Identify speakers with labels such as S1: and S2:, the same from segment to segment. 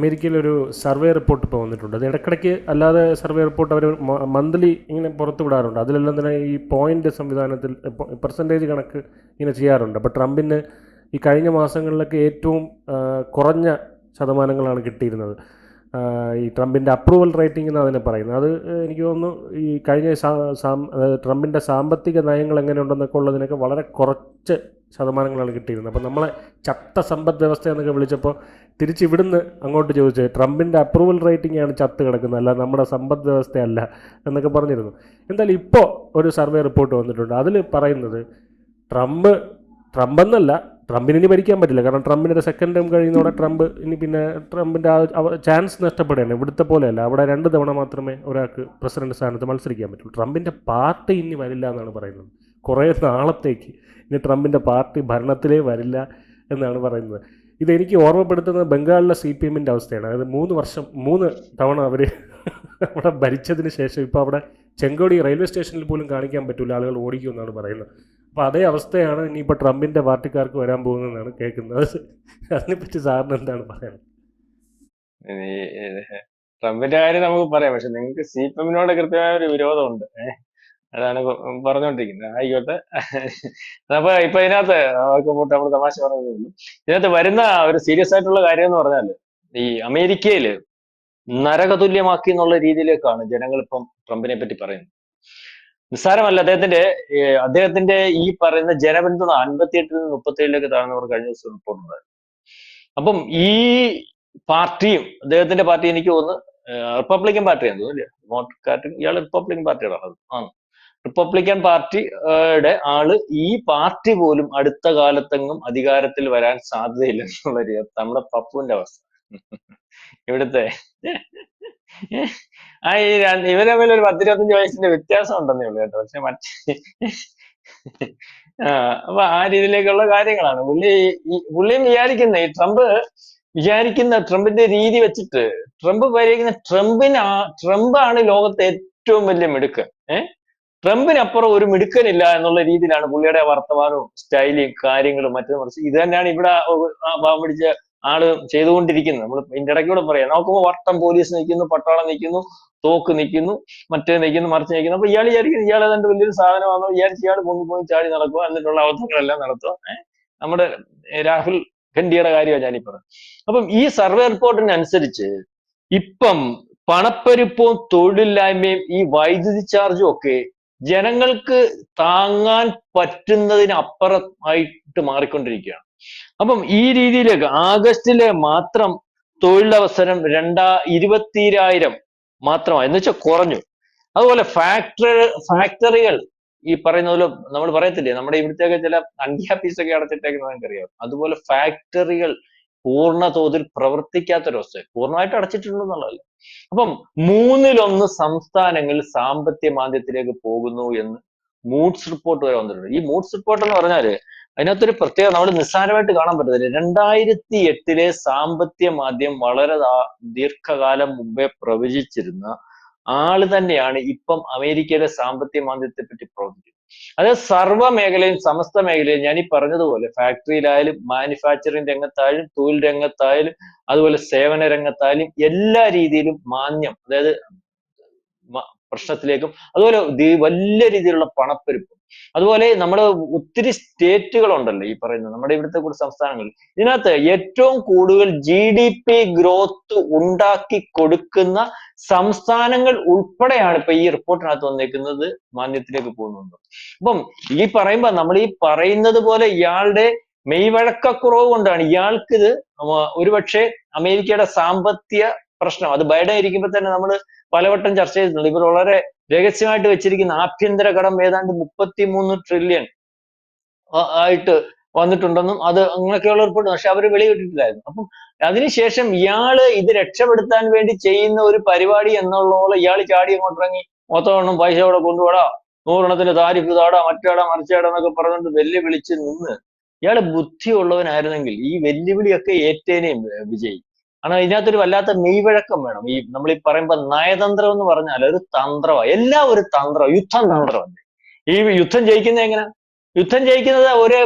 S1: അമേരിക്കയിൽ ഒരു survey report ഇപ്പോൾ വന്നിട്ടുണ്ട്. അത് ഇടയ്ക്കിടയ്ക്ക് അല്ലാതെ സർവേ റിപ്പോർട്ട് അവർ മന്ത്ലി ഇങ്ങനെ പുറത്തു വിടാറുണ്ട്. അതിലെല്ലാം തന്നെ ഈ പോയിന്റ് സംവിധാനത്തിൽ പെർസെന്റേജ് കണക്ക് ഇങ്ങനെ ചെയ്യാറുണ്ട്. അപ്പോൾ ട്രംപിന് ഈ കഴിഞ്ഞ മാസങ്ങളിലൊക്കെ ഏറ്റവും കുറഞ്ഞ ശതമാനങ്ങളാണ് കിട്ടിയിരുന്നത്. ഈ ട്രംപിന്റെ അപ്രൂവൽ റേറ്റിംഗ് എന്ന് അതിനെ പറയുന്നത്. അത് എനിക്ക് തോന്നുന്നു ഈ കഴിഞ്ഞ ട്രംപിന്റെ സാമ്പത്തിക നയങ്ങൾ എങ്ങനെയുണ്ടെന്നൊക്കെ ഉള്ളതിനൊക്കെ വളരെ കുറച്ച് ശതമാനങ്ങളാണ് കിട്ടിയിരുന്നത്. അപ്പോൾ നമ്മളെ ചത്ത സമ്പദ് വ്യവസ്ഥ എന്നൊക്കെ വിളിച്ചപ്പോൾ തിരിച്ച് ഇവിടുന്ന് അങ്ങോട്ട് ചോദിച്ചത് ട്രംപിന്റെ അപ്രൂവൽ റേറ്റിംഗ് ആണ് ചത്ത് കിടക്കുന്നത്. അല്ല നമ്മുടെ സമ്പദ് വ്യവസ്ഥയല്ല എന്നൊക്കെ പറഞ്ഞിരുന്നു. എന്തായാലും ഇപ്പോൾ ഒരു സർവേ റിപ്പോർട്ട് വന്നിട്ടുണ്ട്. അതിൽ പറയുന്നത് ട്രംപ് ട്രംപ് എന്നല്ല ട്രംപിന് ഇനി ഭരിക്കാൻ പറ്റില്ല. കാരണം ട്രംപിന്റെ ഒരു സെക്കൻഡ് ടൈം കഴിയുന്നതോടെ ട്രംപ് ഇനി പിന്നെ ട്രംപിന്റെ ആ ചാൻസ് നഷ്ടപ്പെടുകയാണ്. ഇവിടുത്തെ പോലെയല്ല. അവിടെ രണ്ട് തവണ മാത്രമേ ഒരാൾക്ക് പ്രസിഡന്റ് സ്ഥാനത്ത് മത്സരിക്കാൻ പറ്റുള്ളൂ. ട്രംപിന്റെ പാർട്ടി ഇനി വരില്ല എന്നാണ് പറയുന്നത്. കുറേ നാളത്തേക്ക് ഇനി ട്രംപിന്റെ പാർട്ടി ഭരണത്തിലേ വരില്ല എന്നാണ് പറയുന്നത്. ഇതെനിക്ക് ഓർമ്മപ്പെടുത്തുന്നത് ബംഗാളിലെ സി പി എമ്മിന്റെ അവസ്ഥയാണ്. അതായത് മൂന്ന് വർഷം മൂന്ന് തവണ അവർ അവിടെ ഭരിച്ചതിന് ശേഷം ഇപ്പോൾ അവിടെ ചെങ്കോടി റെയിൽവേ സ്റ്റേഷനിൽ പോലും കാണിക്കാൻ പറ്റില്ല. ആളുകൾ ഓടിക്കുമെന്നാണ് പറയുന്നത്. അപ്പോൾ അതേ അവസ്ഥയാണ് ഇനിയിപ്പോൾ ട്രംപിന്റെ പാർട്ടിക്കാർക്ക് വരാൻ പോകുന്നതെന്നാണ് കേൾക്കുന്നത്. അതിനെപ്പറ്റി സാറിന് എന്താണ് പറയുന്നത്
S2: ട്രംപിന്റെ കാര്യം നമുക്ക് പറയാം. പക്ഷെ നിങ്ങൾക്ക് സി പി എമ്മിനോട് കൃത്യമായ ഒരു വിരോധമുണ്ട്. ഏഹ് അതാണ് പറഞ്ഞുകൊണ്ടിരിക്കുന്നത് ആയിക്കോട്ടെ. അപ്പൊ ഇപ്പൊ ഇതിനകത്ത് അവർക്ക് പോട്ട് നമ്മൾ തമാശ പറഞ്ഞതേ ഉള്ളൂ. ഇതിനകത്ത് വരുന്ന ഒരു സീരിയസ് ആയിട്ടുള്ള കാര്യം എന്ന് പറഞ്ഞാൽ ഈ അമേരിക്കയിൽ നരകതുല്യമാക്കി എന്നുള്ള രീതിയിലേക്കാണ് ജനങ്ങൾ ഇപ്പം ട്രംപിനെ പറ്റി പറയുന്നത്. നിസ്സാരമല്ല അദ്ദേഹത്തിന്റെ അദ്ദേഹത്തിന്റെ ഈ പറയുന്ന ജനപിന്തുണ അൻപത്തിയെട്ടിൽ നിന്ന് മുപ്പത്തിയേഴിലേക്ക് താഴ്ന്നവർ കഴിഞ്ഞ ദിവസം റിപ്പോർട്ട് ഉണ്ടായിരുന്നു അപ്പം ഈ പാർട്ടിയും അദ്ദേഹത്തിന്റെ പാർട്ടി എനിക്ക് തോന്നുന്നു റിപ്പബ്ലിക്കൻ പാർട്ടിയാണ് തോന്നുന്നു ഡെമോക്രാറ്റിക് ഇയാൾ റിപ്പബ്ലിക്കൻ പാർട്ടിയുടെ ആണ്. റിപ്പബ്ലിക്കൻ പാർട്ടിയുടെ ആൾ ഈ പാർട്ടി പോലും അടുത്ത കാലത്തെങ്ങും അധികാരത്തിൽ വരാൻ സാധ്യതയില്ല എന്നുള്ള രീതി നമ്മുടെ പപ്പുവിന്റെ അവസ്ഥ. ഇവിടുത്തെ ആ ഈ ഇവർ തമ്മിൽ ഒരു പത്തിരുപത്തഞ്ച് വയസ്സിന്റെ വ്യത്യാസം ഉണ്ടെന്നേ ഉള്ളൂ കേട്ടോ. പക്ഷെ മറ്റേ ആ അപ്പൊ ആ രീതിയിലേക്കുള്ള കാര്യങ്ങളാണ്. പുള്ളി പുള്ളിയും വിചാരിക്കുന്ന ഈ ട്രംപ് വിചാരിക്കുന്ന ട്രംപിന്റെ രീതി വെച്ചിട്ട് ട്രംപ് പരിഹരിക്കുന്ന ട്രംപിന് ട്രംപ് ആണ് ലോകത്തെ ഏറ്റവും വലിയ മിടുക്ക്. ഏഹ്? ട്രംപിനപ്പുറം ഒരു മിടുക്കനില്ല എന്നുള്ള രീതിയിലാണ് പുള്ളിയുടെ വർത്തമാനവും സ്റ്റൈലും കാര്യങ്ങളും മറ്റു മറിച്ച് ഇത് തന്നെയാണ് ഇവിടെ പാവം പിടിച്ച ആൾ ചെയ്തുകൊണ്ടിരിക്കുന്നത്. നമ്മൾ ഇതിന്റെ ഇടയ്ക്കൂടെ പറയാം. നോക്കുമ്പോൾ വട്ടം പോലീസ് നിൽക്കുന്നു പട്ടാളം നിൽക്കുന്നു തോക്ക് നിൽക്കുന്നു മറ്റേ നിൽക്കുന്നു മറിച്ച് നിൽക്കുന്നു. അപ്പൊ ഇയാൾ വിചാരിക്കുന്നു ഇയാൾ അതിന്റെ വലിയൊരു സാധനമാണോ വിചാരിച്ച് ഇയാൾ പൊങ്ങി പോയി ചാടി നടക്കുക എന്നിട്ടുള്ള അവസരങ്ങളെല്ലാം നടത്തുക നമ്മുടെ രാഹുൽ ഖണ്ഡിയുടെ കാര്യമാണ് ഞാനീ പറഞ്ഞത് അപ്പം ഈ സർവേ റിപ്പോർട്ടിനനുസരിച്ച് ഇപ്പം പണപ്പെരുപ്പവും തൊഴിലില്ലായ്മയും ഈ വൈദ്യുതി ചാർജും ഒക്കെ ജനങ്ങൾക്ക് താങ്ങാൻ പറ്റുന്നതിനപ്പുറമായിട്ട് മാറിക്കൊണ്ടിരിക്കുകയാണ്. അപ്പം ഈ രീതിയിലേക്ക് ആഗസ്റ്റിലെ മാത്രം തൊഴിലവസരം രണ്ടാ ഇരുപത്തിരായിരം മാത്രമായി എന്ന് വെച്ചാൽ കുറഞ്ഞു. അതുപോലെ ഫാക്ടറി ഫാക്ടറികൾ ഈ പറയുന്ന പോലെ നമ്മൾ പറയത്തില്ലേ നമ്മുടെ ഇവിടുത്തെയൊക്കെ ചില അൺഹാപ്പീസ് ഒക്കെ അടച്ചിട്ടേക്കുന്നത് നമുക്കറിയാം അതുപോലെ ഫാക്ടറികൾ പൂർണ തോതിൽ പ്രവർത്തിക്കാത്തൊരവസ്ഥ പൂർണമായിട്ട് അടച്ചിട്ടുണ്ടെന്നുള്ളതല്ല. അപ്പം മൂന്നിലൊന്ന് സംസ്ഥാനങ്ങൾ സാമ്പത്തിക മാന്ദ്യത്തിലേക്ക് പോകുന്നു എന്ന് മൂഡ്സ് റിപ്പോർട്ട് വരെ വന്നിട്ടുണ്ട്. ഈ മൂഡ്സ് റിപ്പോർട്ട് എന്ന് പറഞ്ഞാൽ അതിനകത്തൊരു പ്രത്യേകത നമ്മൾ നിസ്സാരമായിട്ട് കാണാൻ പറ്റത്തില്ല. രണ്ടായിരത്തി എട്ടിലെ സാമ്പത്തിക മാധ്യമം വളരെ ദീർഘകാലം മുമ്പേ പ്രവചിച്ചിരുന്ന ആൾ തന്നെയാണ് ഇപ്പം അമേരിക്കയിലെ സാമ്പത്തിക മാന്ദ്യത്തെ പറ്റി പ്രവചിക്കുന്നത്. അതായത് സർവ മേഖലയും സമസ്ത മേഖലയും ഞാൻ ഈ പറഞ്ഞതുപോലെ ഫാക്ടറിയിലായാലും മാനുഫാക്ചറിംഗ് രംഗത്തായാലും തൊഴിൽ രംഗത്തായാലും അതുപോലെ സേവന രംഗത്തായാലും എല്ലാ രീതിയിലും മാന്യം അതായത് പ്രശ്നത്തിലേക്കും അതുപോലെ വലിയ രീതിയിലുള്ള പണപ്പെരുപ്പം. അതുപോലെ നമ്മൾ ഒത്തിരി സ്റ്റേറ്റുകൾ ഉണ്ടല്ലോ ഈ പറയുന്നത് നമ്മുടെ ഇവിടുത്തെ കൂടി സംസ്ഥാനങ്ങൾ ഇതിനകത്ത് ഏറ്റവും കൂടുതൽ ജി ഡി പി ഗ്രോത്ത് ഉണ്ടാക്കി കൊടുക്കുന്ന സംസ്ഥാനങ്ങൾ ഉൾപ്പെടെയാണ് ഇപ്പൊ ഈ റിപ്പോർട്ടിനകത്ത് വന്നേക്കുന്നത് മാന്യത്തിലേക്ക് പോകുന്നത്. അപ്പം ഈ പറയുമ്പോ നമ്മൾ ഈ പറയുന്നത് പോലെ ഇയാളുടെ മെയ്വഴക്കക്കുറവ് കൊണ്ടാണ് ഇയാൾക്കിത് ഒരുപക്ഷെ അമേരിക്കയുടെ സാമ്പത്തിക പ്രശ്നം. അത് ബൈഡൻ ഇരിക്കുമ്പോൾ തന്നെ നമ്മൾ പലവട്ടം ചർച്ച ചെയ്തിട്ടുണ്ട്. ഇവർ വളരെ രഹസ്യമായിട്ട് വെച്ചിരിക്കുന്ന ആഭ്യന്തര കടം ഏതാണ്ട് മുപ്പത്തിമൂന്ന് ട്രില്യൺ ആയിട്ട് വന്നിട്ടുണ്ടെന്നും അത് അങ്ങനെയൊക്കെയുള്ള റിപ്പോർട്ട് പക്ഷെ അവർ വെളിയിട്ടിട്ടില്ലായിരുന്നു അപ്പം അതിനുശേഷം ഇയാൾ ഇത് രക്ഷപ്പെടുത്താൻ വേണ്ടി ചെയ്യുന്ന ഒരു പരിപാടി എന്നുള്ള പോലെ ഇയാൾ ചാടി അങ്ങോട്ട് ഇറങ്ങി മൊത്തം പൈസ അവിടെ കൊണ്ടുപോടാ നൂറെണ്ണത്തിന്റെ താരിഫ് താടാ മറ്റാടാ മറിച്ചാടാ എന്നൊക്കെ പറഞ്ഞുകൊണ്ട് വെല്ലുവിളിച്ച് നിന്ന് ഇയാൾ ബുദ്ധിയുള്ളവനായിരുന്നെങ്കിൽ ഈ വെല്ലുവിളിയൊക്കെ ഏറ്റേനെയും വിജയ്. കാരണം ഇതിനകത്തൊരു വല്ലാത്ത മെയ്വഴക്കം വേണം. ഈ നമ്മൾ ഈ പറയുമ്പോ നയതന്ത്രം എന്ന് പറഞ്ഞാൽ ഒരു തന്ത്രമാണ് എല്ലാം ഒരു തന്ത്രം യുദ്ധം തന്ത്രമല്ലേ ഈ യുദ്ധം ജയിക്കുന്നത് എങ്ങനെ? യുദ്ധം ജയിക്കുന്നത് ഒരു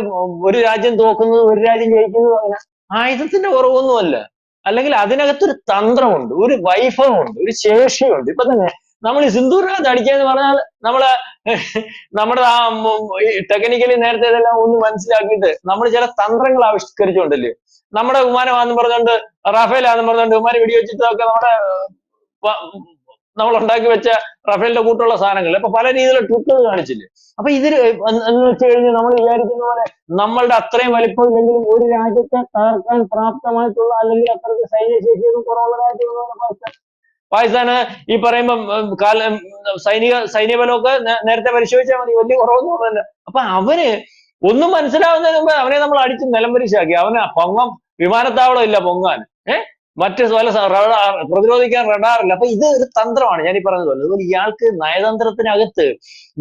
S2: ഒരു രാജ്യം തോക്കുന്നത് ഒരു രാജ്യം ജയിക്കുന്നത് അങ്ങനെ. ആയുധത്തിന്റെ കുറവൊന്നുമല്ല. അല്ലെങ്കിൽ അതിനകത്തൊരു തന്ത്രമുണ്ട് ഒരു വൈഭവമുണ്ട് ഒരു ശേഷിയുണ്ട്. ഇപ്പൊ തന്നെ നമ്മൾ ഈ സിന്ദൂറിനകത്ത് എന്ന് പറഞ്ഞാൽ നമ്മൾ നമ്മുടെ ആ ടെക്നിക്കലി നേരത്തെ ഇതെല്ലാം ഒന്ന് മനസ്സിലാക്കിയിട്ട് നമ്മൾ ചില തന്ത്രങ്ങൾ ആവിഷ്കരിച്ചുകൊണ്ടല്ലേ? നമ്മുടെ ഉമാനെ വിമാനമാണെന്ന് പറഞ്ഞുകൊണ്ട് റഫേലാന്ന് പറഞ്ഞുകൊണ്ട് വിമാനം വെടിവെച്ചിട്ടൊക്കെ നമ്മുടെ നമ്മൾ ഉണ്ടാക്കി വെച്ച റഫേലിന്റെ കൂട്ടുള്ള സാധനങ്ങൾ. അപ്പൊ പല രീതിയിലുള്ള ട്രിക്കുകൾ കാണിച്ചില്ലേ? അപ്പൊ ഇതിൽ എന്ന് വെച്ച് കഴിഞ്ഞാൽ നമ്മൾ വിചാരിക്കുന്ന പോലെ നമ്മളുടെ അത്രയും വലിപ്പമില്ലെങ്കിലും ഒരു രാജ്യത്തെ തകർക്കാൻ പ്രാപ്തമായിട്ടുള്ള അല്ലെങ്കിൽ അത്രയ്ക്ക് സൈന്യശേഷിയൊന്നും കുറവുള്ള രാജ്യങ്ങളാണ് പാകിസ്ഥാൻ പാകിസ്ഥാന് ഈ പറയുമ്പം കാല സൈനിക സൈന്യബലമൊക്കെ നേരത്തെ പരിശോധിച്ചാൽ മതി. വലിയ കുറവൊന്നും അപ്പൊ അവന് ഒന്നും മനസ്സിലാവുന്നതിന് മുമ്പ് അവനെ നമ്മൾ അടിച്ച് നിലംപരിശാക്കി. അവന് പൊങ്ങം വിമാനത്താവളം ഇല്ല പൊങ്ങാൻ. ഏഹ് മറ്റ് പല പ്രതിരോധിക്കാൻ റഡാറില്ല അപ്പൊ ഇത് ഒരു തന്ത്രമാണ്. ഞാൻ ഈ പറഞ്ഞതുപോലെ അതുപോലെ ഇയാൾക്ക് നയതന്ത്രത്തിനകത്ത്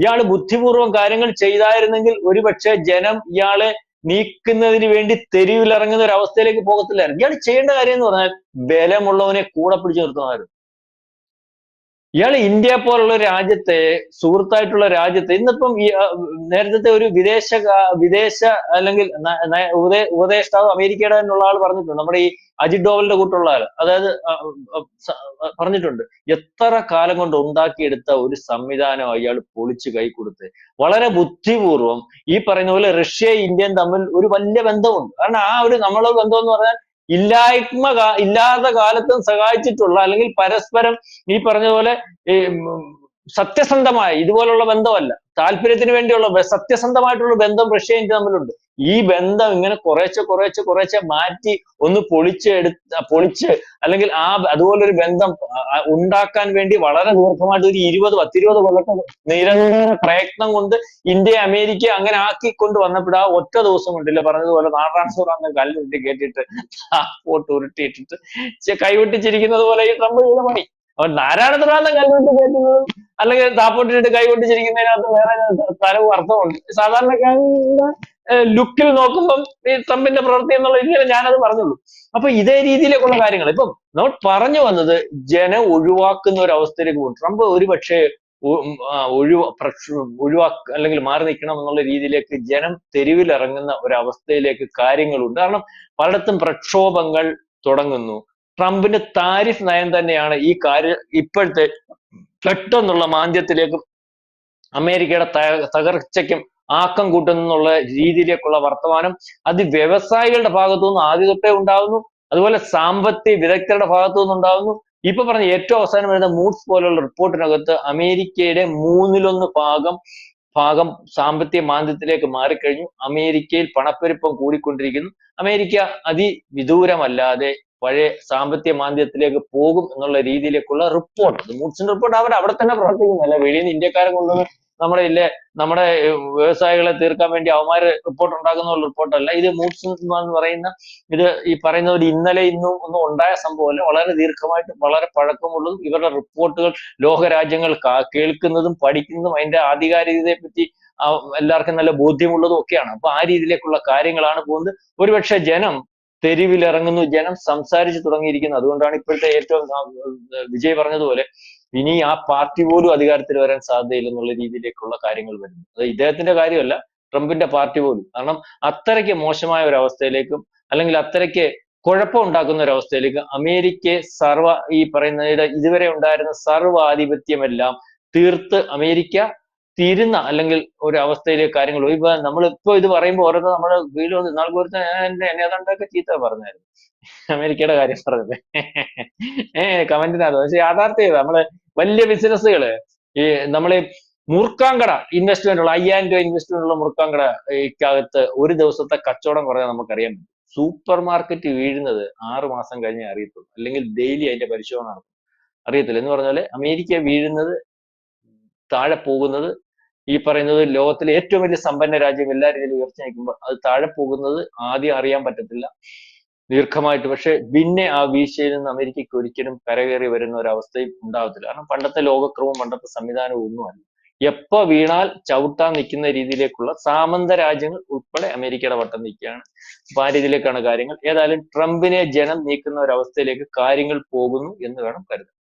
S2: ഇയാൾ ബുദ്ധിപൂർവം കാര്യങ്ങൾ ചെയ്തായിരുന്നെങ്കിൽ ഒരുപക്ഷെ ജനം ഇയാളെ നീക്കുന്നതിന് വേണ്ടി തെരുവിലിറങ്ങുന്ന ഒരു അവസ്ഥയിലേക്ക് പോകത്തില്ലായിരുന്നു. ഇയാൾ ചെയ്യേണ്ട കാര്യം എന്ന് പറഞ്ഞാൽ ബലമുള്ളവനെ കൂടെ പിടിച്ചു നിർത്തുന്നതായിരുന്നു. ഇയാൾ ഇന്ത്യ പോലുള്ള രാജ്യത്തെ സുഹൃത്തായിട്ടുള്ള രാജ്യത്തെ ഇന്നിപ്പം ഈ നേരത്തെ ഒരു വിദേശ വിദേശ അല്ലെങ്കിൽ ഉപദേഷ്ടാവ് അമേരിക്കയുടെ തന്നെയുള്ള ആൾ പറഞ്ഞിട്ടുണ്ട്. നമ്മുടെ ഈ അജിത് ഡോവലിന്റെ കൂട്ടുള്ള ആൾ അതായത് പറഞ്ഞിട്ടുണ്ട്. എത്ര കാലം കൊണ്ട് ഉണ്ടാക്കിയെടുത്ത ഒരു സംവിധാനം അയാൾ പൊളിച്ച് കൈ കൊടുത്ത്. വളരെ ബുദ്ധിപൂർവം ഈ പറയുന്ന പോലെ റഷ്യയും ഇന്ത്യയും തമ്മിൽ ഒരു വലിയ ബന്ധമുണ്ട്. കാരണം ആ ഒരു നമ്മളെ ബന്ധം എന്ന് പറഞ്ഞാൽ ഇല്ലായ്മ ഇല്ലാത്ത കാലത്തും സഹായിച്ചിട്ടുള്ള അല്ലെങ്കിൽ പരസ്പരം ഈ പറഞ്ഞതുപോലെ സത്യസന്ധമായ ഇതുപോലുള്ള ബന്ധമല്ല. താല്പര്യത്തിന് വേണ്ടിയുള്ള സത്യസന്ധമായിട്ടുള്ള ബന്ധം റഷ്യ ഇന്ത്യ തമ്മിലുണ്ട്. ഈ ബന്ധം ഇങ്ങനെ കുറേശ്ശെ കുറേശ്ശെ കുറേശ്ശെ മാറ്റി ഒന്ന് പൊളിച്ച് എടുത്ത് പൊളിച്ച് അല്ലെങ്കിൽ ആ അതുപോലൊരു ബന്ധം ആ, ആ, ഉണ്ടാക്കാൻ വേണ്ടി വളരെ ദീർഘമായിട്ട് ഒരു ഇരുപത് പത്തിരുപത് കൊല്ലത്തെ നിരന്തര പ്രയത്നം കൊണ്ട് ഇന്ത്യ അമേരിക്ക അങ്ങനെ ആക്കിക്കൊണ്ട് വന്നപ്പോൾ ആ ഒറ്റ ദിവസം കൊണ്ടില്ല പറഞ്ഞതുപോലെ നാറാണസൂറാന്ന് കല്ലുരുട്ടി കേട്ടിട്ട് പോട്ട് ഉരുട്ടിയിട്ടിട്ട് കൈവെട്ടിച്ചിരിക്കുന്നത് പോലെ ഈ ട്രംപ് ചെയ്ത പണി. അവൻ നാരായണത്തുറാന്ന് കൈകൊണ്ട് കയറ്റുന്നതും അല്ലെങ്കിൽ താപ്പോട്ടിട്ട് കൈകൊട്ടിച്ചിരിക്കുന്നതിനകത്ത് വേറെ തലവും അർത്ഥമുണ്ട് സാധാരണക്കാരുടെ ലുക്കിൽ നോക്കുമ്പം ഈ ട്രംപിന്റെ പ്രവൃത്തി എന്നുള്ള രീതിയിൽ ഞാനത് പറഞ്ഞുള്ളൂ. അപ്പൊ ഇതേ രീതിയിലേക്കുള്ള കാര്യങ്ങൾ. ഇപ്പം നമ്മൾ പറഞ്ഞു വന്നത് ജനം ഒഴിവാക്കുന്ന ഒരു അവസ്ഥയിലേക്ക് പോകും. ട്രംപ് ഒരു പക്ഷേ ഒഴിവ ഒഴിവാക്ക അല്ലെങ്കിൽ മാറി നിൽക്കണം എന്നുള്ള രീതിയിലേക്ക് ജനം തെരുവിലിറങ്ങുന്ന ഒരു അവസ്ഥയിലേക്ക് കാര്യങ്ങളുണ്ട്. കാരണം പലയിടത്തും പ്രക്ഷോഭങ്ങൾ തുടങ്ങുന്നു. ട്രംപിന്റെ താരിഫ് നയം തന്നെയാണ് ഈ കാര്യ ഇപ്പോഴത്തെ പെട്ടെന്നുള്ള മാന്ദ്യത്തിലേക്കും അമേരിക്കയുടെ തകർച്ചയ്ക്കും ആക്കം കൂട്ടുന്നുള്ള രീതിയിലേക്കുള്ള വർത്തമാനം അത് വ്യവസായികളുടെ ഭാഗത്തു നിന്ന് ആദ്യ തൊട്ടേ ഉണ്ടാകുന്നു അതുപോലെ സാമ്പത്തിക വിദഗ്ധരുടെ ഭാഗത്തു നിന്നുണ്ടാകുന്നു ഇപ്പൊ പറഞ്ഞ ഏറ്റവും അവസാനം വരുന്ന മൂഡ്സ് പോലുള്ള റിപ്പോർട്ടിനകത്ത് അമേരിക്കയുടെ മൂന്നിലൊന്ന് ഭാഗം ഭാഗം സാമ്പത്തിക മാന്ദ്യത്തിലേക്ക് മാറിക്കഴിഞ്ഞു. അമേരിക്കയിൽ പണപ്പെരുപ്പം കൂടിക്കൊണ്ടിരിക്കുന്നു. അമേരിക്ക അതിവിദൂരമല്ലാതെ പഴയ സാമ്പത്തിക മാന്ദ്യത്തിലേക്ക് പോകും എന്നുള്ള രീതിയിലേക്കുള്ള റിപ്പോർട്ട് മൂഡ്സിന്റെ റിപ്പോർട്ട് അവർ അവിടെ തന്നെ പ്രവർത്തിക്കുന്നില്ല വെളിയിൽ നിന്ന് ഇന്ത്യക്കാരെ കൊണ്ടുവന്ന് നമ്മുടെ ഇല്ലേ നമ്മുടെ വ്യവസായികളെ തീർക്കാൻ വേണ്ടി അവന്മാര് റിപ്പോർട്ട് ഉണ്ടാക്കുന്ന റിപ്പോർട്ടല്ല ഇത് മൂഡ്സ് എന്ന് പറയുന്ന ഇത് ഈ പറയുന്ന ഒരു ഇന്നലെ ഇന്നും ഒന്നും ഉണ്ടായ സംഭവമല്ല. വളരെ ദീർഘമായിട്ട് വളരെ പഴക്കമുള്ളതും ഇവരുടെ റിപ്പോർട്ടുകൾ ലോകരാജ്യങ്ങൾ കേൾക്കുന്നതും പഠിക്കുന്നതും അതിന്റെ ആധികാരികതയെ പറ്റി എല്ലാവർക്കും നല്ല ബോധ്യമുള്ളതും ഒക്കെയാണ്. അപ്പൊ ആ രീതിയിലേക്കുള്ള കാര്യങ്ങളാണ് പോകുന്നത്. ഒരുപക്ഷെ ജനം തെരുവിലിറങ്ങുന്നു. ജനം സംസാരിച്ചു തുടങ്ങിയിരിക്കുന്നു. അതുകൊണ്ടാണ് ഇപ്പോഴത്തെ ഏറ്റവും വിജയ് പറഞ്ഞതുപോലെ ഇനി ആ പാർട്ടി പോലും അധികാരത്തിൽ വരാൻ സാധ്യതയില്ല എന്നുള്ള രീതിയിലേക്കുള്ള കാര്യങ്ങൾ വരുന്നു. അത് ഇദ്ദേഹത്തിന്റെ കാര്യമല്ല ട്രംപിന്റെ പാർട്ടി പോലും. കാരണം അത്രയ്ക്ക് മോശമായ ഒരു അവസ്ഥയിലേക്കും അല്ലെങ്കിൽ അത്രയ്ക്ക് കുഴപ്പം ഉണ്ടാക്കുന്ന ഒരു അവസ്ഥയിലേക്ക് സർവ ഈ പറയുന്നതിന്റെ ഇതുവരെ ഉണ്ടായിരുന്ന സർവാധിപത്യമെല്ലാം തീർത്ത് അമേരിക്ക തീരുന്ന അല്ലെങ്കിൽ ഒരു അവസ്ഥയിലേക്ക് കാര്യങ്ങൾ. ഇപ്പൊ നമ്മളിപ്പോ ഇത് പറയുമ്പോൾ ഓരോന്ന് നമ്മുടെ വീട് നാൾ ഒരുത്തൻ എന്നെ എന്നെ ഏതാണ്ടൊക്കെ ചീത്ത പറഞ്ഞായിരുന്നു. അമേരിക്കയുടെ കാര്യം പറഞ്ഞത്. ഏഹ് കമന്റിനകത്ത്. പക്ഷെ യാഥാർത്ഥ്യം നമ്മൾ വലിയ ബിസിനസ്സുകൾ ഈ നമ്മൾ മുറുക്കാങ്കട ഇൻവെസ്റ്റ്മെന്റ് ഉള്ള അയ്യായിരം രൂപ ഇൻവെസ്റ്റ്മെന്റ് ഉള്ള മൂർക്കാങ്കടയ്ക്കകത്ത് ഒരു ദിവസത്തെ കച്ചവടം കുറയാൻ നമുക്കറിയാൻ പറ്റും. സൂപ്പർ മാർക്കറ്റ് വീഴുന്നത് ആറ് മാസം കഴിഞ്ഞേ അറിയത്തുള്ളൂ. അല്ലെങ്കിൽ ഡെയിലി അതിന്റെ പരിശോധന നടത്തും. അറിയത്തില്ല. എന്ന് പറഞ്ഞാൽ അമേരിക്ക വീഴുന്നത് താഴെ പോകുന്നത് ഈ പറയുന്നത് ലോകത്തിലെ ഏറ്റവും വലിയ സമ്പന്ന രാജ്യം എല്ലാ രീതിയിലും ഉയർച്ച നിൽക്കുമ്പോൾ അത് താഴെ പോകുന്നത് ആദ്യം അറിയാൻ പറ്റത്തില്ല. ദീർഘമായിട്ട്. പക്ഷെ പിന്നെ ആ വീഴ്ചയിൽ നിന്ന് അമേരിക്കയ്ക്ക് ഒരിക്കലും കരകയറി വരുന്ന ഒരു അവസ്ഥയും ഉണ്ടാവത്തില്ല. കാരണം പണ്ടത്തെ ലോകക്രമവും പണ്ടത്തെ സംവിധാനവും ഒന്നുമല്ല. എപ്പോ വീണാൽ ചവിട്ടാൻ നിൽക്കുന്ന രീതിയിലേക്കുള്ള സാമന്ത രാജ്യങ്ങൾ ഉൾപ്പെടെ അമേരിക്കയുടെ വട്ടം നിൽക്കുകയാണ്. അപ്പൊ ആ രീതിയിലേക്കാണ് കാര്യങ്ങൾ. ഏതായാലും ട്രംപിനെ ജനം നീക്കുന്ന ഒരു അവസ്ഥയിലേക്ക് കാര്യങ്ങൾ പോകുന്നു എന്ന് വേണം കരുതാൻ.